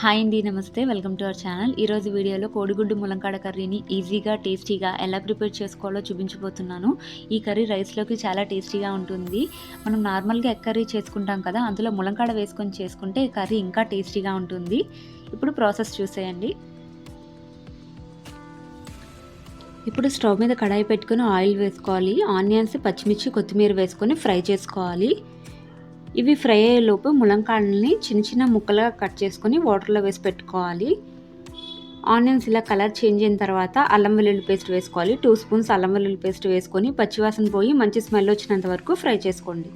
Hi అండి నమస్తే. Welcome to our channel. ఈరోజు వీడియోలో కోడిగుడ్డు ములంకాడ కర్రీని ఈజీగా టేస్టీగా ఎలా ప్రిపేర్ చేసుకోవాలో చూపించబోతున్నాను. ఈ కర్రీ రైస్లోకి చాలా టేస్టీగా ఉంటుంది. మనం నార్మల్గా ఎగ్ కర్రీ చేసుకుంటాం కదా అందులో ములంకాడ వేసుకొని చేసుకుంటే ఈ కర్రీ ఇంకా టేస్టీగా ఉంటుంది. ఇప్పుడు ప్రాసెస్ చూసేయండి. ఇప్పుడు స్టవ్ మీద కడాయి పెట్టుకొని ఆయిల్ వేసుకోవాలి. ఆనియన్స్ పచ్చిమిర్చి కొత్తిమీర వేసుకొని ఫ్రై చేసుకోవాలి. ఇవి ఫ్రై అయ్యేలోపు ములంకాయలని చిన్న చిన్న ముక్కలుగా కట్ చేసుకొని వాటర్లో వేసి పెట్టుకోవాలి. ఆనియన్స్ ఇలా కలర్ చేంజ్ అయిన తర్వాత అల్లం వెల్లుల్లి పేస్ట్ వేసుకోవాలి. టూ స్పూన్స్ అల్లం వెల్లుల్లి పేస్ట్ వేసుకొని పచ్చివాసన పోయి మంచి స్మెల్ వచ్చినంత వరకు ఫ్రై చేసుకోండి.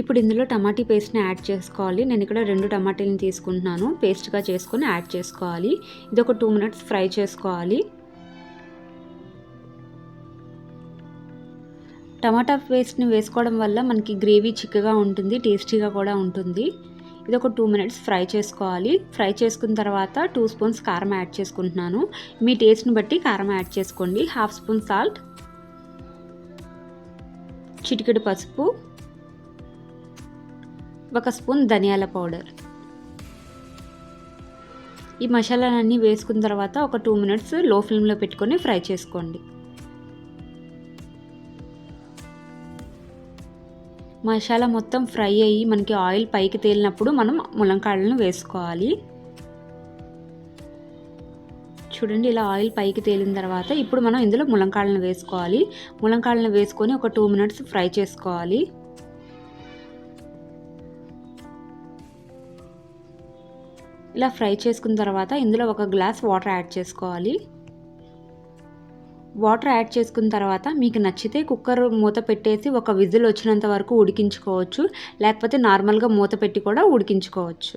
ఇప్పుడు ఇందులో టమాటీ పేస్ట్ని యాడ్ చేసుకోవాలి. నేను ఇక్కడ రెండు టమాటీలను తీసుకుంటున్నాను. పేస్ట్గా చేసుకొని యాడ్ చేసుకోవాలి. ఇది ఒక టూ మినిట్స్ ఫ్రై చేసుకోవాలి. టమాటా పేస్ట్ని వేసుకోవడం వల్ల మనకి గ్రేవీ చిక్కగా ఉంటుంది టేస్టీగా కూడా ఉంటుంది. ఇది ఒక టూ మినిట్స్ ఫ్రై చేసుకోవాలి. ఫ్రై చేసుకున్న తర్వాత టూ స్పూన్స్ కారం యాడ్ చేసుకుంటున్నాను. మీ టేస్ట్ని బట్టి కారం యాడ్ చేసుకోండి. హాఫ్ స్పూన్ సాల్ట్ చిటికెడు పసుపు ఒక స్పూన్ ధనియాల పౌడర్. ఈ మసాలాలన్నీ వేసుకున్న తర్వాత ఒక టూ మినిట్స్లో ఫ్లేమ్లో పెట్టుకొని ఫ్రై చేసుకోండి. మసాలా మొత్తం ఫ్రై అయ్యి మనకి ఆయిల్ పైకి తేలినప్పుడు మనం ములంకాడలను వేసుకోవాలి. చూడండి ఇలా ఆయిల్ పైకి తేలిన తర్వాత ఇప్పుడు మనం ఇందులో ములంకాడలను వేసుకోవాలి. ములంకాడలను వేసుకొని ఒక టూ మినిట్స్ ఫ్రై చేసుకోవాలి. ఇలా ఫ్రై చేసుకున్న తర్వాత ఇందులో ఒక గ్లాస్ వాటర్ యాడ్ చేసుకోవాలి. వాటర్ యాడ్ చేసుకున్న తర్వాత మీకు నచ్చితే కుక్కర్ మూత పెట్టేసి ఒక విజిల్ వచ్చినంత వరకు ఉడికించుకోవచ్చు. లేకపోతే నార్మల్గా మూత పెట్టి కూడా ఉడికించుకోవచ్చు.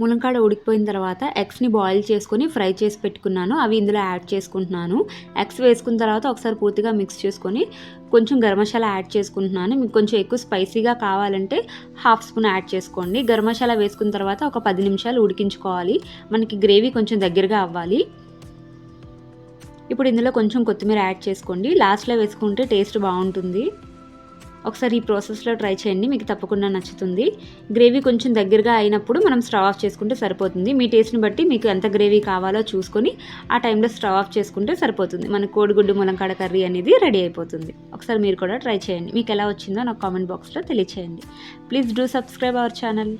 ములంకాడ ఉడికిపోయిన తర్వాత ఎగ్స్ని బాయిల్ చేసుకొని ఫ్రై చేసి పెట్టుకున్నాను. అవి ఇందులో యాడ్ చేసుకుంటున్నాను. ఎగ్స్ వేసుకున్న తర్వాత ఒకసారి పూర్తిగా మిక్స్ చేసుకొని కొంచెం గరం మసాలా యాడ్ చేసుకుంటున్నాను. మీకు కొంచెం ఎక్కువ స్పైసీగా కావాలంటే హాఫ్ స్పూన్ యాడ్ చేసుకోండి. గరం మసాలా వేసుకున్న తర్వాత ఒక పది నిమిషాలు ఉడికించుకోవాలి. మనకి గ్రేవీ కొంచెం దగ్గరగా అవ్వాలి. ఇప్పుడు ఇందులో కొంచెం కొత్తిమీర యాడ్ చేసుకోండి. లాస్ట్లో వేసుకుంటే టేస్ట్ బాగుంటుంది. ఒకసారి ఈ ప్రాసెస్లో ట్రై చేయండి మీకు తప్పకుండా నచ్చుతుంది. గ్రేవీ కొంచెం దగ్గరగా అయినప్పుడు మనం స్టవ్ ఆఫ్ చేసుకుంటే సరిపోతుంది. మీ టేస్ట్ని బట్టి మీకు ఎంత గ్రేవీ కావాలో చూసుకొని ఆ టైంలో స్టవ్ ఆఫ్ చేసుకుంటే సరిపోతుంది. మన కోడిగుడ్డు ములంకాడ కర్రీ అనేది రెడీ అయిపోతుంది. ఒకసారి మీరు కూడా ట్రై చేయండి. మీకు ఎలా వచ్చిందో నాకు కామెంట్ బాక్స్లో తెలియచేయండి. Please do subscribe our channel